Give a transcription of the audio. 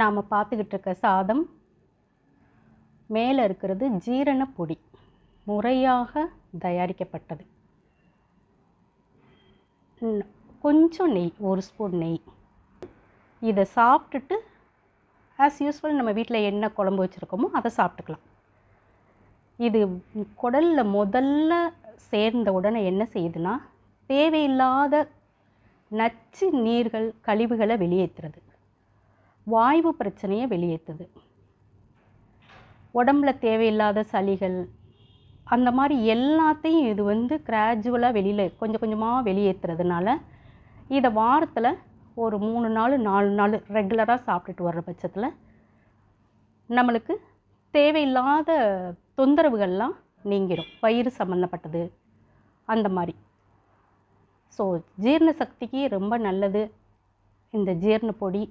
நாம் பார்த்துக்கிட்டு இருக்க சாதம். மேலே இருக்கிறது ஜீரண பொடி. முறையாக தயாரிக்கப்பட்டது. கொஞ்சம் நெய் ஒரு ஸ்பூன் நெய். இதை சாப்பிட்டுட்டு ஆஸ் யூஸ்வல் நம்ம வீட்டில் என்ன குழம்பு வச்சுருக்கோமோ அதை சாப்பிட்டுக்கலாம். இது குடலில் முதல்ல சேர்ந்த உடனே என்ன செய்யுதுன்னா தேவையில்லாத நச்சு நீர்கள் கழிவுகளை வெளியேற்றுறது. வாய்வு பிரச்சனையை வெளியேற்றுது உடம்புல தேவையில்லாத சளிகள் அந்த மாதிரி எல்லாத்தையும் இது வந்து கிராஜுவலாக வெளியில் கொஞ்சம் கொஞ்சமாக வெளியேற்றுறதுனால இதை வாரத்தில் ஒரு மூணு நாள் நாலு நாள் ரெகுலராக சாப்பிட்டுட்டு வர்ற பட்சத்தில் நம்மளுக்கு தேவையில்லாத தொந்தரவுகள்லாம் நீங்கிடும் வயிறு சம்மந்தப்பட்டது அந்த மாதிரி. ஸோ ஜீரண சக்திக்கு ரொம்ப நல்லது. இந்த ஜீரண பொடி